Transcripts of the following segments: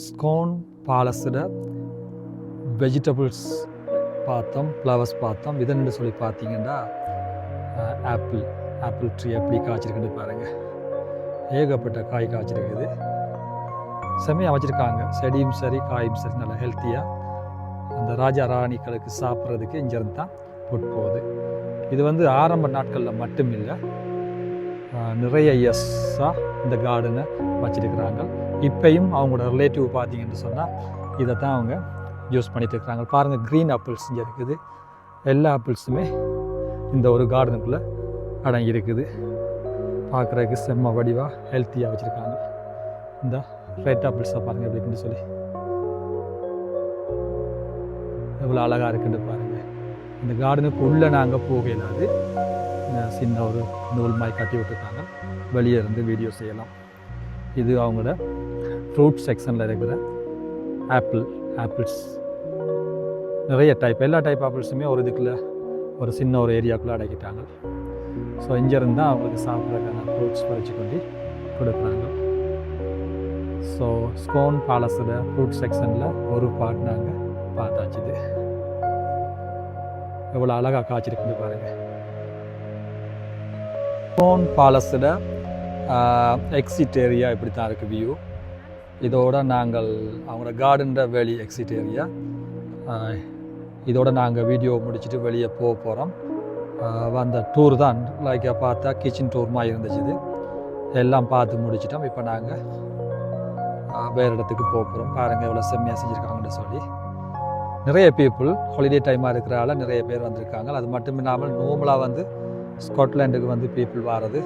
Scone பாலஸில் vegetables பார்த்தோம் flowers பார்த்தோம் இதன்னு சொல்லி பார்த்தீங்கன்னா ஆப்பிள் ஆப்பிள் ட்ரீ எப்படி காய்ச்சிருக்குன்னு பாருங்கள் ஏகப்பட்ட காய் காய்ச்சிருக்குது. செம்மையாக வச்சுருக்காங்க செடியும் சரி காயும் சரி நல்லா ஹெல்த்தியாக அந்த ராஜா ராணிகளுக்கு சாப்பிட்றதுக்கு இங்கேருந்து தான் போட்டு போகுது. இது வந்து ஆரம்ப நாட்களில் மட்டும் இல்லை நிறைய எஸ்ஸாக இந்த கார்டனை வச்சிருக்கிறாங்க. இப்பையும் அவங்களோட ரிலேட்டிவ் பார்த்தீங்கன்னு சொன்னால் இதை தான் அவங்க யூஸ் பண்ணிகிட்டு இருக்கிறாங்க. பாருங்கள் க்ரீன் ஆப்பிள்ஸ் இங்கே இருக்குது. எல்லா ஆப்பிள்ஸுமே இந்த ஒரு கார்டனுக்குள்ளே அடங்கி இருக்குது பார்க்குறதுக்கு செம்ம வடிவாக ஹெல்த்தியாக வச்சுருக்காங்க. இந்த ரெட் ஆப்பிள்ஸை பாருங்கள் அப்படின்னு சொல்லி. எவ்வளோ அழகாக இருக்குன்னு பாருங்கள் இந்த கார்டனுக்கு உள்ளே நாங்கள் போக சின்ன ஒரு நூல் மாதிரி கட்டி விட்டுருக்காங்க. வெளியே இருந்து வீடியோ செய்யலாம். இது அவங்களோட ஃப்ரூட் செக்ஷனில் இருக்கிற ஆப்பிள் ஆப்பிள்ஸ் நிறைய டைப் எல்லா டைப் ஆப்பிள்ஸுமே ஒரு இதுக்குள்ள ஒரு சின்ன ஒரு ஏரியாக்குள்ளே அடக்கிட்டாங்க. ஸோ இங்கேருந்து தான் அவங்களுக்கு சாப்பிட்றதுக்கான ஃப்ரூட்ஸ் பறித்து கொண்டு கொடுக்குறாங்க. ஸோ ஸ்கோன் பாலஸில் ஃப்ரூட் செக்ஷனில் ஒரு பாட் நாங்கள் பார்த்தாச்சுது எவ்வளோ அழகாக காய்ச்சிருக்குன்னு பாருங்கள் ஸ்கோன் பாலஸில் எக்ஸிட் ஏரியா இப்படி தான் இருக்குது வியூ இதோட நாங்கள் அவங்களோட கார்டன்ற வெளி எக்ஸிட் ஏரியா இதோட நாங்கள் வீடியோ முடிச்சுட்டு வெளியே போக போகிறோம் வந்த டூர் தான் லைக் பார்த்தா கிச்சன் டூர் மாதிரி இருந்துச்சு. இது எல்லாம் பார்த்து முடிச்சிட்டோம். இப்போ நாங்கள் வேறு இடத்துக்கு போக போகிறோம் பாருங்கள் எவ்வளோ செம்மையாக செஞ்சுருக்காங்கன்னு சொல்லி. நிறைய பீப்புள் ஹாலிடே டைமாக இருக்கிறால நிறைய பேர் வந்திருக்காங்க. அது மட்டும் இல்லாமல் நோமலாக வந்து ஸ்காட்லாண்டுக்கு வந்து பீப்புள் வாரது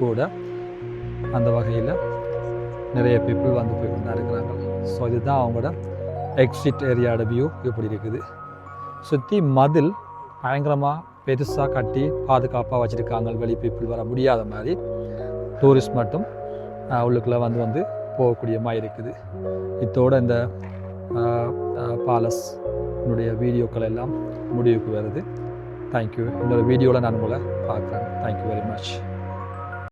கூட அந்த வகையில். நிறைய பீப்புள் வந்து போய் கொண்டா இருக்கிறாங்க. ஸோ இதுதான் அவங்களோட எக்ஸிட் ஏரியாவோட வியூ இப்படி இருக்குது. சுற்றி மதில் பயங்கரமாக பெருசாக கட்டி பாதுகாப்பாக வச்சுருக்காங்க. வெளி பீப்புள் வர முடியாத மாதிரி டூரிஸ்ட் மட்டும் உள்ளுக்குள்ளே வந்து வந்து போகக்கூடிய மாதிரி இருக்குது. இதோட இந்த பாலஸ் என்னுடைய வீடியோக்கள் எல்லாம் முடிவுக்கு வருது. தேங்க்யூ இன்னொரு வீடியோவில் நான் உங்களை பார்க்குறேன். Thank you very much